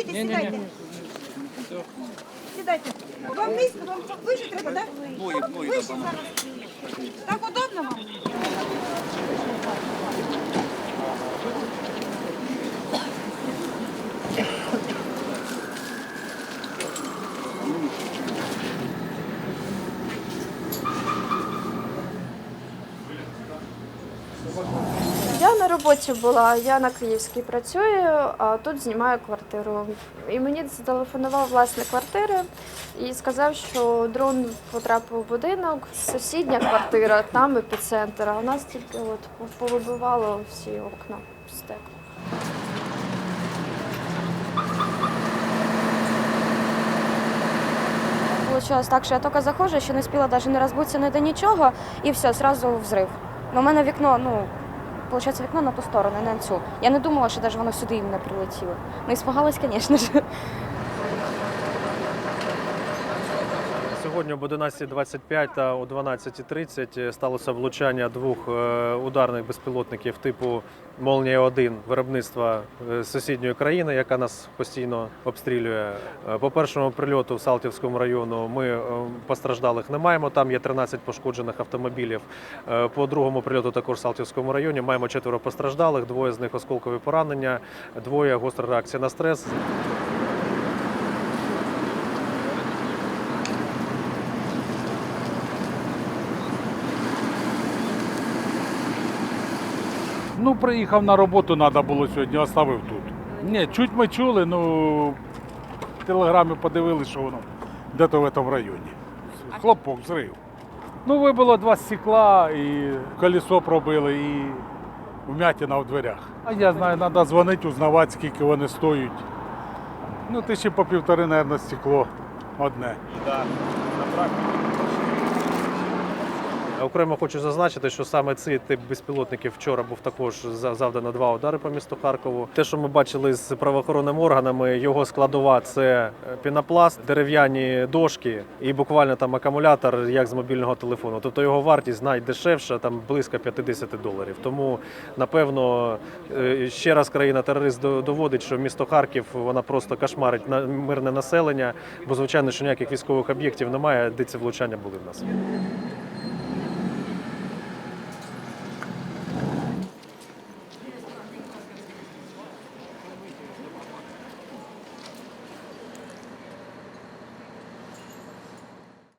стоїте, сідайте. Сідайте. Вам низько, вам вище треба, так? Вище зараз. Так удобно вам? Thank на роботі була, я на Київській працюю, а тут знімаю квартиру. І мені зателефонував власник квартири і сказав, що дрон потрапив у будинок, сусідня квартира, там епіцентр, а у нас тільки от повибивало всі окна стек. Получилось так, що я тільки заходжу, ще не спіла навіть не розбутися, не до нічого, і все, одразу взрив. У мене вікно, ну, виходить, вікно на ту сторону, не на цю. Я не думала, що навіть воно сюди іменно прилетіло. Ну, іспугалась, звісно ж. Сьогодні об 11.25 та о 12.30 сталося влучання двох е, ударних безпілотників типу Молнія-1 виробництва е, сусідньої країни, яка нас постійно обстрілює. Е, По першому прильоту в Салтівському району ми постраждалих не маємо. Там є 13 пошкоджених автомобілів. По другому прильоту також в Салтівському районі маємо четверо постраждалих, двоє з них осколкові поранення, двоє гостра реакція на стрес. Ну, приїхав на роботу, треба було сьогодні, оставив тут. Ні, чуть ми чули, ну в телеграмі подивилися, що воно де-то в цьому районі. Хлопок, зрив. Ну, вибило два стекла, і колесо пробили, і вмятина в дверях. А я знаю, треба дзвонити, узнавати, скільки вони стоять. Ну, тисячі по півтори, мабуть, стекло одне. Окремо хочу зазначити, що саме цей тип безпілотників вчора був також за- завдано два удари по місту Харкову. Те, що ми бачили з правоохоронними органами, його складова це е, пінопласт, дерев'яні дошки і буквально там акумулятор, як з мобільного телефону. Тобто його вартість найдешевша, там близько 50 доларів. Тому напевно е, ще раз країна-терорист доводить, що місто Харків вона просто кошмарить на мирне населення, бо звичайно, що ніяких військових об'єктів немає, де ці влучання були в нас.